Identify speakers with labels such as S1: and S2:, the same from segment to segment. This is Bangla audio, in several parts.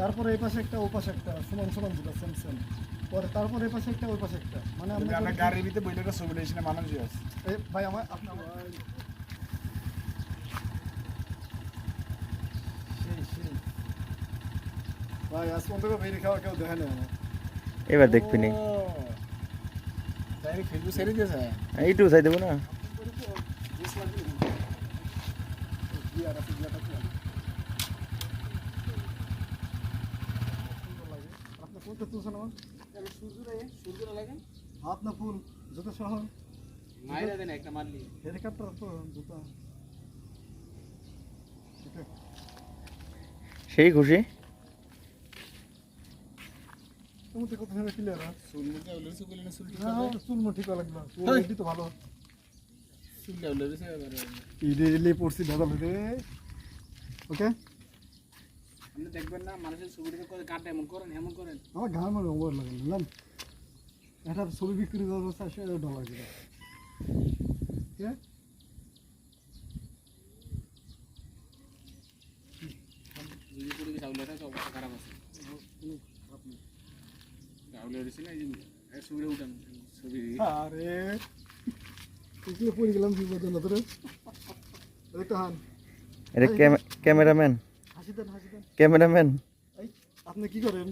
S1: তারপরে এই পাশে একটা ও পাশে একটা সমান সমান যেটা সেম সেম পরে তারপরে এই পাশে একটা ওই পাশে একটা। মানে আমরা
S2: আমরা গাড়ির ভিতরে বইটা ছবি না মানুষ আছে।
S1: এই ভাই আমার আপনার ভাই আজ পর্যন্ত বেরি খাওয়া কেউ দেখে না আমার।
S3: এবার দেখবি নি।
S2: ডাইরেক্ট ফেসবুক ছেড়ে দিয়েছে?
S3: এইটু চাই দেবো না।
S1: তুলছেন আমার? হাত না ফুল জুতো সহ।
S2: মাইরা দেন একটা মারলি
S1: হেলিকপ্টার তো জুতো।
S3: সেই খুশি?
S1: তুমি তো কত সময় ক্লিয়ার
S2: না
S1: না চুল ঠিক লাগল চুল তো ভালো।
S2: এবারে
S1: পড়ছি দাদা ওকে?
S2: আপনি দেখবেন না মানুষের ছবিটাকে করে কাটে এমন করেন এমন করেন?
S1: আমার ঘাম মানে ওভার লাগে বুঝলাম একটা ছবি বিক্রি করব চারশো ডলার করে ঠিক আছে
S2: যদি করে চাউলটা তো অবস্থা খারাপ আছে। চাউলে দিছি না এই যে ছবিটা উঠান ছবি
S1: আরে! পড়ে গেলাম বিপদ হান।
S3: এটা ক্যামেরাম্যান।
S1: হাসি দেন হাসি দেন
S3: ক্যামেরাম্যান।
S1: এই আপনি কি করেন?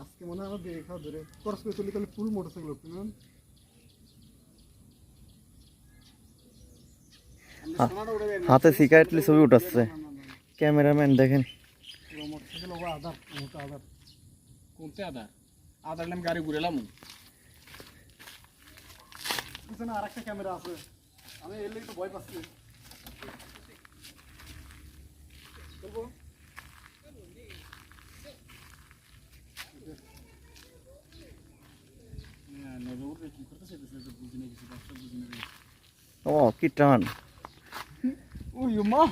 S1: আজকে মনে হয় আমার বেড়ে খাওয়া ধরে। খরচ করে চলি তাহলে ফুল মোটরসাইকেল উঠতে নেন
S2: সোনাটা উঠে দেন
S3: হাতে সিগারেটলি ছবি উঠাচ্ছে। ক্যামেরাম্যান দেখেন।
S1: পুরো মোটরসাইকেল ওবা আধার মোটা আধার।
S2: কোনতে আধার? আধার আমি গাড়ি ঘুরেলাম
S1: পিছনে আর একটা ক্যামেরা আছে। আমি এলে একটু ভয় পাচ্ছি।
S2: ব্যবসা বুঝি না
S3: ও কি টান।
S2: ওই মা